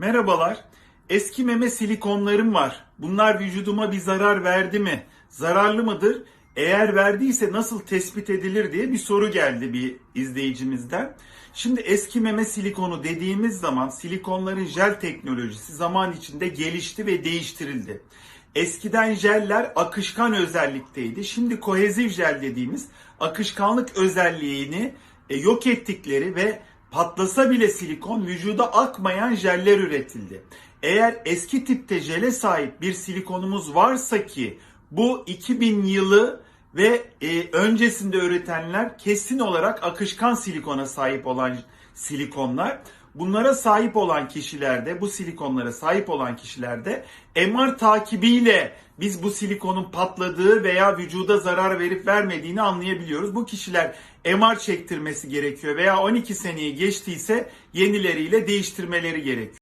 Merhabalar. Eski meme silikonlarım var. Bunlar vücuduma bir zarar verdi mi? Zararlı mıdır? Eğer verdiyse nasıl tespit edilir diye bir soru geldi bir izleyicimizden. Şimdi eski meme silikonu dediğimiz zaman silikonların jel teknolojisi zaman içinde gelişti ve değiştirildi. Eskiden jeller akışkan özellikteydi. Şimdi kohezif jel dediğimiz akışkanlık özelliğini e, yok ettikleri ve patlasa bile silikon vücuda akmayan jeller üretildi. Eğer eski tipte jele sahip bir silikonumuz varsa ki bu 2000 yılı ve e, öncesinde üretenler kesin olarak akışkan silikona sahip olan silikonlar. Bunlara sahip olan kişilerde, bu silikonlara sahip olan kişilerde MR takibiyle biz bu silikonun patladığı veya vücuda zarar verip vermediğini anlayabiliyoruz. Bu kişiler MR çektirmesi gerekiyor veya 12 seneyi geçtiyse yenileriyle değiştirmeleri gerekiyor.